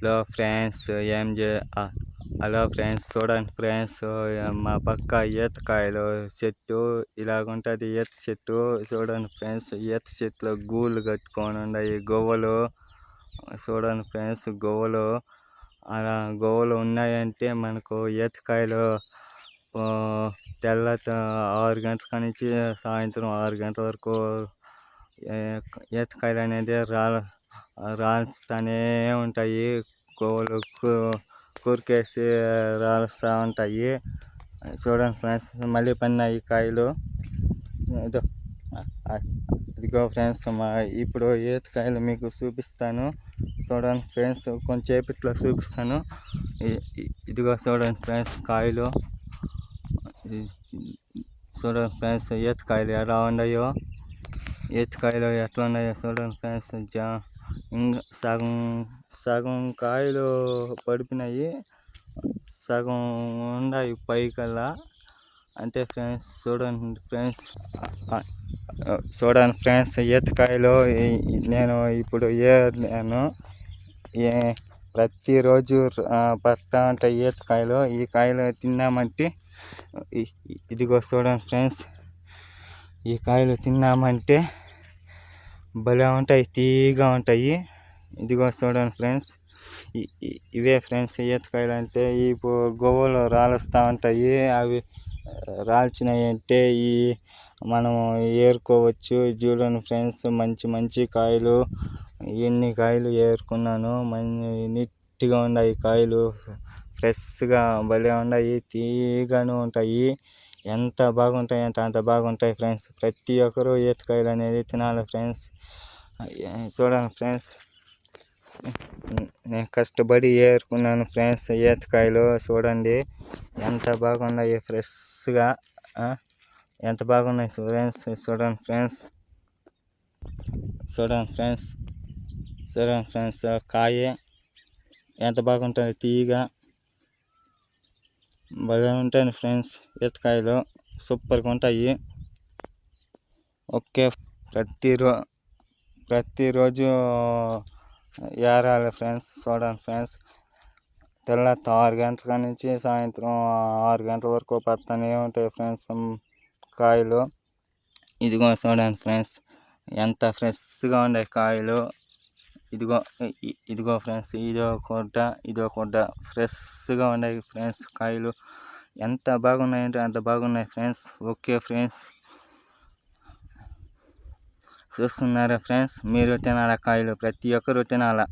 Hello friends ఏం చే hello friends చూడండి ఫ్రెండ్స్ మా పక్క ఈతకాయలు చెట్టు ఇలాగుంటుంది ఈత చెట్టు చూడండి ఫ్రెండ్స్ ఈత చెట్లు గూళ్ళు కట్టుకొని ఉన్నాయి గవ్వలు చూడండి ఫ్రెండ్స్ గవ్వలు అలా గోవలు ఉన్నాయంటే మనకు ఈతకాయలు తెల్ల ఆరు గంటల నుంచి సాయంత్రం ఆరు గంటల వరకు ఈతకాయలు అనేది రాల రాలుస్తూనే ఉంటాయి. కోళ్ళు కూరికేసి రాలుస్తూ ఉంటాయి. చూడండి ఫ్రెండ్స్ మళ్ళీ పన్నాయి కాయలు. ఇదో ఇదిగో ఫ్రెండ్స్ మా ఇప్పుడు ఈతకాయలు మీకు చూపిస్తాను. చూడండి ఫ్రెండ్స్ కొంచెం చూపిస్తాను. ఇదిగో చూడండి ఫ్రెండ్స్ కాయలు. చూడండి ఫ్రెండ్స్ ఈతకాయలు ఎలా ఉన్నాయో. ఈతకాయలు ఎట్లా ఉన్నాయో చూడండి ఫ్రెండ్స్ జా ఇంకా సగం సగం కాయలు పడిపోయినాయి. సగం ఉన్నాయి పైకల్లా. అంతే ఫ్రెండ్స్ చూడండి ఫ్రెండ్స్ చూడండి ఫ్రెండ్స్ ఈతకాయలు నేను ఇప్పుడు ఏ నేను ఏ ప్రతిరోజు పడతా ఉంటాయి ఈతకాయలు ఈ కాయలు తిన్నామంటే ఇదిగో చూడండి ఫ్రెండ్స్ ఈ కాయలు తిన్నామంటే భలే ఉంటాయి తీగా ఉంటాయి. ఇదిగో చూడండి ఫ్రెండ్స్. ఇవే ఫ్రెండ్స్ ఈతకాయలు అంటే ఇప్పుడు గోవలో రాలుస్తూ ఉంటాయి. అవి రాల్చినాయి అంటే ఈ మనం ఏరుకోవచ్చు. చూడండి ఫ్రెండ్స్ మంచి మంచి కాయలు. ఎన్ని కాయలు ఏరుకున్నాను మంచి నీట్గా ఉన్నాయి కాయలు. ఫ్రెష్గా భలే ఉన్నాయి తీగాను ఉంటాయి. ఎంత బాగుంటాయి అంటే అంత బాగుంటాయి ఫ్రెండ్స్ ప్రతి ఒక్కరూ ఈతకాయలు అనేది తినాలి ఫ్రెండ్స్ చూడండి ఫ్రెండ్స్ నేను కష్టపడి ఏరుకున్నాను ఫ్రెండ్స్ ఈతకాయలు చూడండి. ఎంత బాగున్నాయి ఫ్రెష్గా ఎంత బాగున్నాయి ఫ్రెండ్స్ చూడండి ఫ్రెండ్స్ చూడండి ఫ్రెండ్స్ చూడండి ఫ్రెండ్స్ కాయ ఎంత బాగుంటుంది తీయగా. భలే ఉంటాయి ఫ్రెండ్స్. ఈతకాయలు సూపర్గా ఉంటాయి. ఓకే ప్రతిరో ప్రతిరోజు ఏరాలి ఫ్రెండ్స్ చూడండి ఫ్రెండ్స్. తెల్లత ఆరు గంటల నుంచి సాయంత్రం ఆరు గంటల వరకు పడుతూనే ఉంటాయి ఫ్రెండ్స్ కాయలు. ఇదిగో చూడండి ఫ్రెండ్స్ ఎంత ఫ్రెష్గా ఉండే కాయలు. ఇదిగో ఇదిగో ఫ్రెండ్స్ ఇదో కొట్ట ఇదో కొట్ట ఫ్రెష్గా ఉన్నాయి ఫ్రెండ్స్ కాయలు. ఎంత బాగున్నాయంటే అంత బాగున్నాయి ఫ్రెండ్స్. Okay friends. చూస్తున్నారా ఫ్రెండ్స్? మీరు తినాల కాయలు? ప్రతి ఒక్కరు తినాలా?